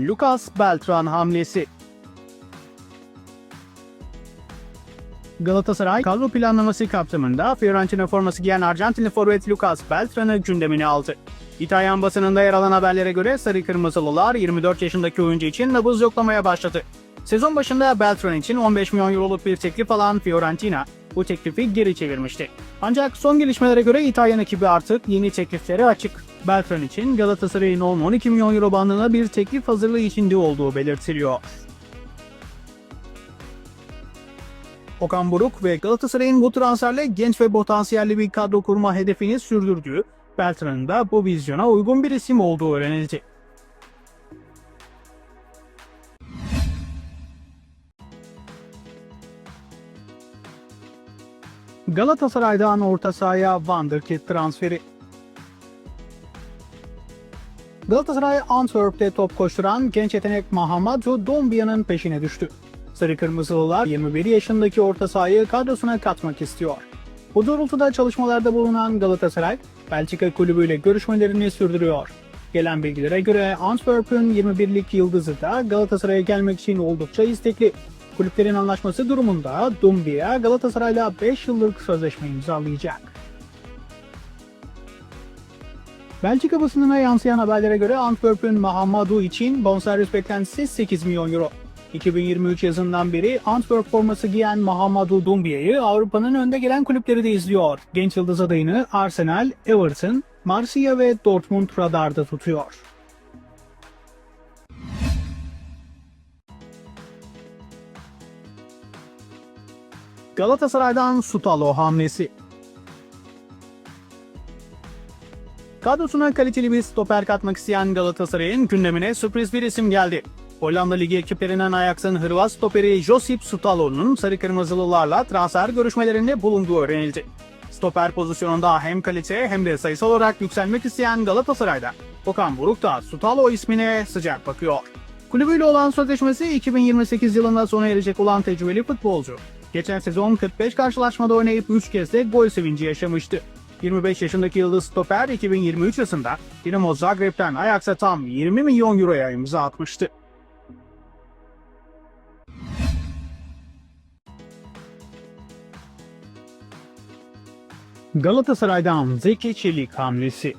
Lucas Beltran hamlesi. Galatasaray kadro planlaması kapsamında Fiorentina forması giyen Arjantinli forvet Lucas Beltran'ı gündemine aldı. İtalyan basınında yer alan haberlere göre Sarı Kırmızılılar 24 yaşındaki oyuncu için nabız yoklamaya başladı. Sezon başında Beltran için 15 milyon euroluk bir teklif alan Fiorentina bu teklifi geri çevirmişti. Ancak son gelişmelere göre İtalyan ekibi artık yeni tekliflere açık. Beltran için Galatasaray'ın 10-12 milyon euro bandına bir teklif hazırlığı içinde olduğu belirtiliyor. Okan Buruk ve Galatasaray'ın bu transferle genç ve potansiyelli bir kadro kurma hedefini sürdürdüğü, Beltran'ın da bu vizyona uygun bir isim olduğu öğrenildi. Galatasaray'dan orta sahaya Wonderkid transferi. Galatasaray Antwerp'te top koşturan genç yetenek Mahamadou Dombia'nın peşine düştü. Sarı Kırmızılılar 21 yaşındaki orta sahayı kadrosuna katmak istiyor. Bu doğrultuda çalışmalarda bulunan Galatasaray, Belçika kulübüyle görüşmelerini sürdürüyor. Gelen bilgilere göre Antwerp'ün 21'lik yıldızı da Galatasaray'a gelmek için oldukça istekli. Kulüplerin anlaşması durumunda Dumbia Galatasaray'la 5 yıllık sözleşme imzalayacak. Belçika basınına yansıyan haberlere göre Antwerp'ün Mahamadou için bonservis beklentisi 8 milyon euro. 2023 yazından beri Antwerp forması giyen Mahamadou Dumbia'yı Avrupa'nın önde gelen kulüpleri de izliyor. Genç yıldız adayını Arsenal, Everton, Marsilya ve Dortmund radarda tutuyor. Galatasaray'dan Sutalo hamlesi. Kadrosuna kaliteli bir stoper katmak isteyen Galatasaray'ın gündemine sürpriz bir isim geldi. Hollanda Ligi ekiplerinden Ajax'ın Hırvat stoperi Josip Sutalo'nun sarı kırmızılılarla transfer görüşmelerinde bulunduğu öğrenildi. Stoper pozisyonunda hem kalite hem de sayısal olarak yükselmek isteyen Galatasaray'da Okan Buruk da Sutalo ismine sıcak bakıyor. Kulübüyle olan sözleşmesi 2028 yılında sona erecek olan tecrübeli futbolcu. Geçen sezon 45 karşılaşmada oynayıp 3 kez de gol sevinci yaşamıştı. 25 yaşındaki yıldız stoper 2023 yılında Dinamo Zagreb'ten Ajax'a tam 20 milyon euroya imza atmıştı. Galatasaray'dan Zeki Çelik hamlesi.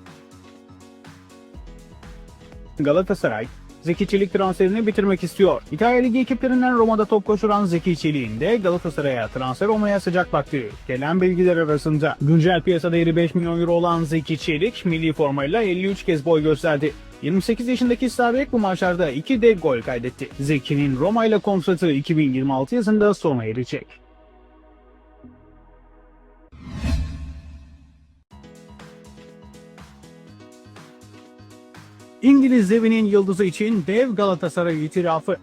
Galatasaray, Zeki Çelik transferini bitirmek istiyor. İtalya Ligi ekiplerinden Roma'da top koşuran Zeki Çelik'in de Galatasaray'a transfer olmaya sıcak baktı. Gelen bilgiler arasında güncel piyasa değeri 5 milyon euro olan Zeki Çelik milli formayla 53 kez boy gösterdi. 28 yaşındaki Sabek bu maçlarda 2 de gol kaydetti. Zeki'nin Roma ile kontratı 2026 yazında sona erecek. İngiliz devinin yıldızı için dev Galatasaray itirafı.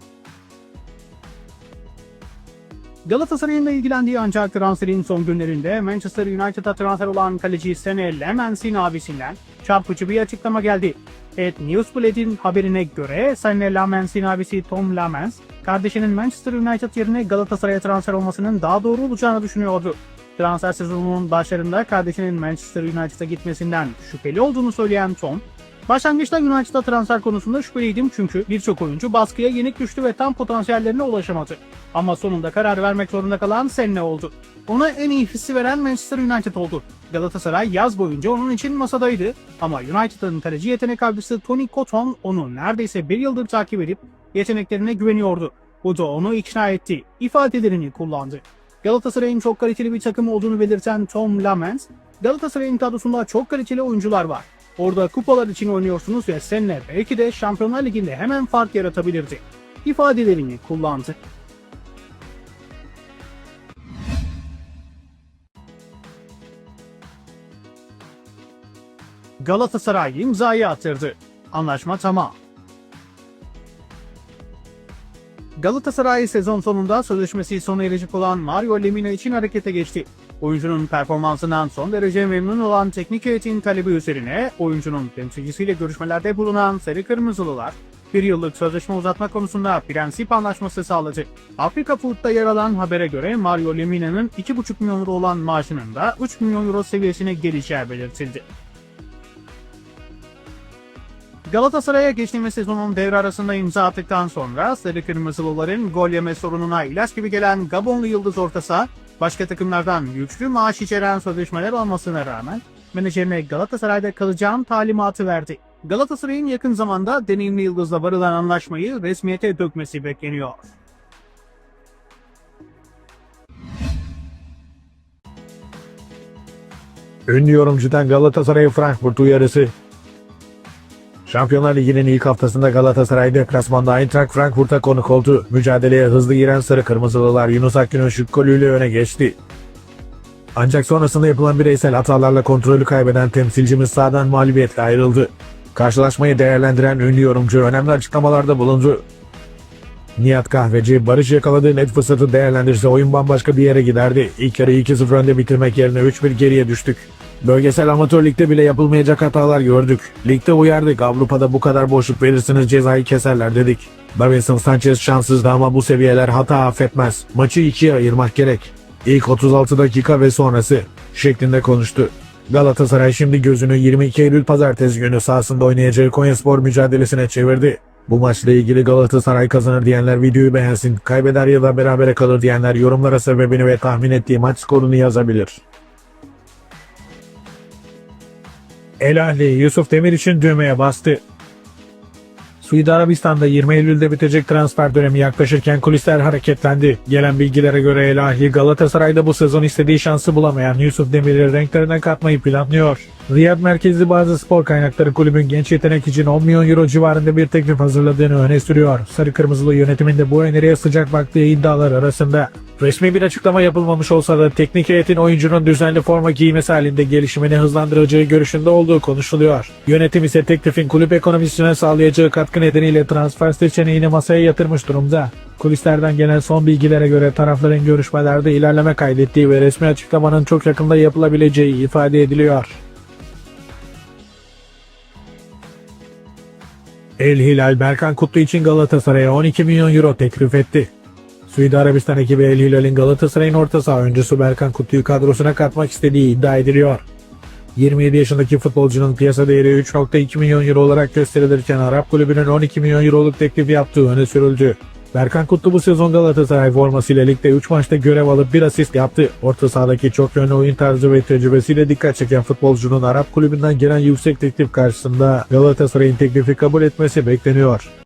Galatasaray'ın da ilgilendiği ancak transferin son günlerinde Manchester United'a transfer olan kaleci Sene Lemens'in abisinden çarpıcı bir açıklama geldi. Evet Newsblad'in haberine göre Sene Lemens'in abisi Tom Lemens, kardeşinin Manchester United yerine Galatasaray'a transfer olmasının daha doğru olacağını düşünüyordu. Transfer sezonunun başlarında kardeşinin Manchester United'a gitmesinden şüpheli olduğunu söyleyen Tom, Başlangıçta United'a transfer konusunda şüpheliydim çünkü birçok oyuncu baskıya yenik düştü ve tam potansiyellerine ulaşamadı. Ama sonunda karar vermek zorunda kalan Senne oldu. Ona en iyi hissi veren Manchester United oldu. Galatasaray yaz boyunca onun için masadaydı ama United'ın kaleci yetenek avcısı Tony Cotton onu neredeyse bir yıldır takip edip yeteneklerine güveniyordu. Bu da onu ikna etti, ifadelerini kullandı. Galatasaray'ın çok kaliteli bir takım olduğunu belirten Tom Lamens, Galatasaray'ın kadrosunda çok kaliteli oyuncular var. Orada kupalar için oynuyorsunuz ve seninle belki de Şampiyonlar Ligi'nde hemen fark yaratabilirdi. ifadelerini kullandı. Galatasaray imzayı attırdı. Anlaşma tamam. Galatasaray sezon sonunda sözleşmesi sona erecek olan Mario Lemina için harekete geçti. Oyuncunun performansından son derece memnun olan teknik heyetin talebi üzerine oyuncunun temsilcisiyle görüşmelerde bulunan Sarı Kırmızılılar bir yıllık sözleşme uzatma konusunda prensip anlaşması sağladı. Afrika Food'da yer alan habere göre Mario Lemina'nın 2,5 milyon euro olan maaşının da 3 milyon euro seviyesine geleceği belirtildi. Galatasaray'a geçtiğimiz sezonun devre arasında imza attıktan sonra Sarı Kırmızılıların gol yeme sorununa ilaç gibi gelen Gabonlu Yıldız orta başka takımlardan güçlü maaş içeren sözleşmeler olmasına rağmen menajerine Galatasaray'da kalacağım talimatı verdi. Galatasaray'ın yakın zamanda deneyimli Yıldız'la varılan anlaşmayı resmiyete dökmesi bekleniyor. Ünlü yorumcudan Galatasaray Frankfurt uyarısı. Şampiyonlar Ligi'nin ilk haftasında Galatasaray deplasmanda Eintracht Frankfurt'a konuk oldu. Mücadeleye hızlı giren Sarı Kırmızılılar Yunus Akgün'ün şut golüyle öne geçti. Ancak sonrasında yapılan bireysel hatalarla kontrolü kaybeden temsilcimiz sahadan mağlubiyetle ayrıldı. Karşılaşmayı değerlendiren ünlü yorumcu önemli açıklamalarda bulundu. Nihat Kahveci, Barış yakaladığı net fırsatı değerlendirse oyun bambaşka bir yere giderdi. İlk yarı 2-0 önde bitirmek yerine 3-1 geriye düştük. Bölgesel amatör ligde bile yapılmayacak hatalar gördük. Ligde uyardık, Avrupa'da bu kadar boşluk verirsiniz cezayı keserler dedik. Davinson Sanchez şanssızdı ama bu seviyeler hata affetmez. Maçı ikiye ayırmak gerek. İlk 36 dakika ve sonrası şeklinde konuştu. Galatasaray şimdi gözünü 22 Eylül pazartesi günü sahasında oynayacağı Konyaspor mücadelesine çevirdi. Bu maçla ilgili Galatasaray kazanır diyenler videoyu beğensin, kaybeder ya da berabere kalır diyenler yorumlara sebebini ve tahmin ettiği maç skorunu yazabilir. El Ahli Yusuf Demir için düğmeye bastı. Suudi Arabistan'da 20 Eylül'de bitecek transfer dönemi yaklaşırken kulisler hareketlendi. Gelen bilgilere göre El Ahli Galatasaray'da bu sezon istediği şansı bulamayan Yusuf Demir'i renklerine katmayı planlıyor. Riyad merkezli bazı spor kaynakları kulübün genç yetenek için 10 milyon euro civarında bir teklif hazırladığını öne sürüyor. Sarı Kırmızılı yönetiminde bu öneriye sıcak baktığı iddialar arasında. Resmi bir açıklama yapılmamış olsa da teknik heyetin oyuncunun düzenli forma giymesi halinde gelişimini hızlandıracağı görüşünde olduğu konuşuluyor. Yönetim ise teklifin kulüp ekonomisine sağlayacağı katkı nedeniyle transfer seçeneğini masaya yatırmış durumda. Kulislerden gelen son bilgilere göre tarafların görüşmelerde ilerleme kaydettiği ve resmi açıklamanın çok yakında yapılabileceği ifade ediliyor. El Hilal Berkan Kutlu için Galatasaray'a 12 milyon euro teklif etti. Suudi Arabistan ekibi El Hilal'in Galatasaray'ın orta saha oyuncusu Berkan Kutlu'yu kadrosuna katmak istediği iddia ediliyor. 27 yaşındaki futbolcunun piyasa değeri 3.2 milyon euro olarak gösterilirken Arap kulübünün 12 milyon euroluk teklif yaptığı öne sürüldü. Berkan Kutlu bu sezon Galatasaray formasıyla ligde 3 maçta görev alıp bir asist yaptı. Orta sahadaki çok yönlü oyun tarzı ve tecrübesiyle dikkat çeken futbolcunun Arap kulübünden gelen yüksek teklif karşısında Galatasaray'ın teklifi kabul etmesi bekleniyor.